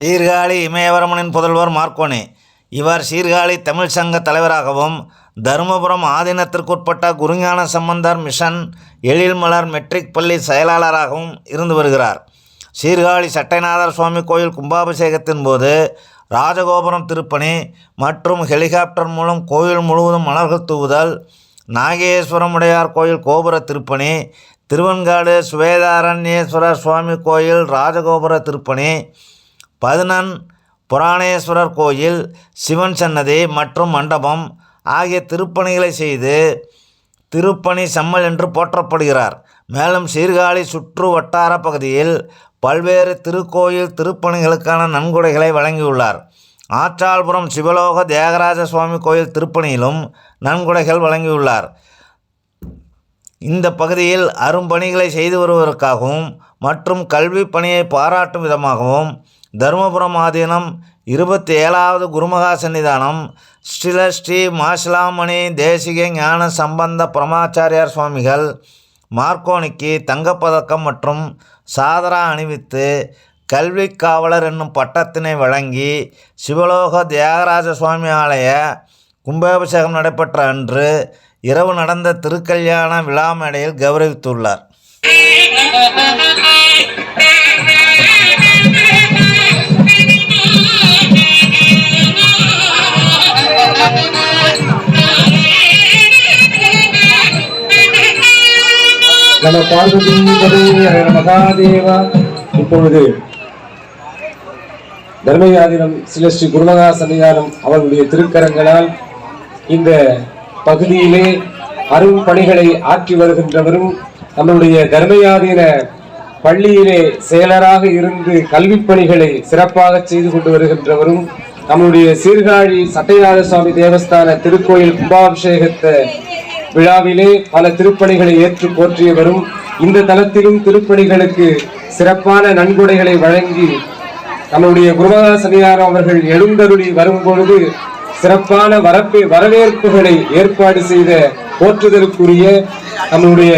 சீர்காழி இமயவரமனின் புதல்வர் மார்க்கோனி. இவர் சீர்காழி தமிழ் சங்க தலைவராகவும் தருமபுரம் ஆதீனத்திற்குட்பட்ட குருஞான சம்பந்தர் மிஷன் எழில்மலர் மெட்ரிக் பள்ளி செயலாளராகவும் இருந்து வருகிறார். சீர்காழி சட்டைநாதர் சுவாமி கோயில் கும்பாபிஷேகத்தின் போது ராஜகோபுரம் திருப்பணி மற்றும் ஹெலிகாப்டர் மூலம் கோயில் முழுவதும் மலர்கள் தூவுதல் நாகேஸ்வரமுடையார் கோயில் கோபுர திருப்பணி திருவெண்காடு சுவேதாரண்யேஸ்வரர் சுவாமி கோயில் ராஜகோபுர திருப்பணி பதினன் புராணேஸ்வரர் கோயில் சிவன் சன்னதி மற்றும் மண்டபம் ஆகிய திருப்பணிகளை செய்து திருப்பணி செம்மல் என்று போற்றப்படுகிறார். மேலும் சீர்காழி சுற்று வட்டார பகுதியில் பல்வேறு திருக்கோயில் திருப்பணிகளுக்கான நன்கொடைகளை வழங்கியுள்ளார். ஆற்றாள்புரம் சிவலோக தியாகராஜ சுவாமி கோயில் திருப்பணியிலும் நன்கொடைகள் வழங்கியுள்ளார். இந்த பகுதியில் அரும்பணிகளை செய்து வருவதற்காகவும் மற்றும் கல்வி பணியை பாராட்டும் விதமாகவும் தருமபுரம் ஆதீனம் இருபத்தி ஏழாவது குருமகா சன்னிதானம். ஸ்ரீல ஸ்ரீ மாசிலாமணி தேசிக ஞான சம்பந்த பிரமாச்சாரியார் சுவாமிகள் மார்க்கோனிக்கு தங்கப்பதக்கம் மற்றும் சாதரா அணிவித்து கல்வி காவலர் என்னும் பட்டத்தினை வழங்கி சிவலோக தியாகராஜ சுவாமி ஆலய கும்பாபிஷேகம் நடைபெற்ற அன்று இரவு நடந்த திருக்கல்யாண விழா மேடையில் கௌரவித்துள்ளார். நம பார்வதி மகாதேவா. இப்பொழுது தர்மயாதினம் சில ஸ்ரீ குருமகா சன்னிதானம் அவர்களுடைய திருக்கரங்களால் இந்த பகுதியிலே அரும் பணிகளை ஆற்றி வருகின்றவரும் நம்முடைய தர்மயாதீன பள்ளியிலே செயலராக இருந்து கல்வி பணிகளை சிறப்பாக செய்து கொண்டு வருகின்றவரும் நம்முடைய சீர்காழி சட்டையாத சுவாமி தேவஸ்தான திருக்கோயில் கும்பாபிஷேகத்தை விழாவிலே பல திருப்பணிகளை ஏற்று போற்றியவரும் இந்த தலத்திலும் திருப்பணிகளுக்கு சிறப்பான நன்கொடைகளை வழங்கி நம்முடைய குருமகா அவர்கள் எழுந்தருளி வரும்பொழுது சிறப்பான வரப்பே வரவேற்புகளை ஏற்பாடு செய்த போற்றுதலுக்குரிய நம்முடைய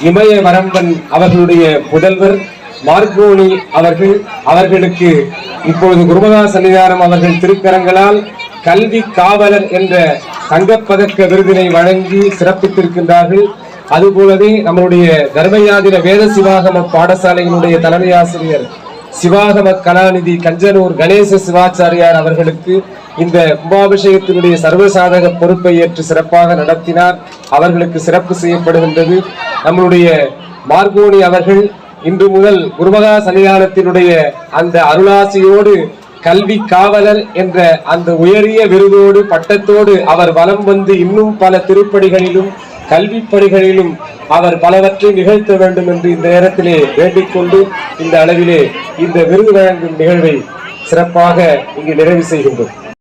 இமய வரம்பன் அவர்களுடைய முதல்வர் மார்கோனி அவர்கள் அவர்களுக்கு இப்பொழுது குருமகா சன்னிதானம் அவர்கள் திருக்கரங்களால் கல்வி காவலர் என்ற தங்கப்பதக்க விருதினை வழங்கி சிறப்பித்திருக்கின்றார்கள். அதுபோலவே நம்மளுடைய தர்மயாதின வேத சிவாகம பாடசாலையினுடைய தலைமை ஆசிரியர் சிவாகம கலாநிதி கஞ்சனூர் கணேச சிவாச்சாரியார் அவர்களுக்கு இந்த கும்பாபிஷேகத்தினுடைய சர்வசாதக பொறுப்பை ஏற்று சிறப்பாக நடத்தினார். அவர்களுக்கு சிறப்பு செய்யப்படுகின்றது. நம்மளுடைய மார்கோனி அவர்கள் இன்று முதல் குருமகா சன்னிதானத்தினுடைய அந்த அருளாசியோடு கல்வி காவலர் என்ற அந்த உயரிய விருதோடு பட்டத்தோடு அவர் வலம் வந்து இன்னும் பல திருப்படிகளிலும் கல்வி பணிகளிலும் அவர் பலவற்றை நிகழ்த்த வேண்டும் என்று இந்த நேரத்திலே வேண்டிக் கொண்டு இந்த அளவிலே இந்த விருது வழங்கும் நிகழ்வை சிறப்பாக இங்கு நிறைவு செய்கின்றோம்.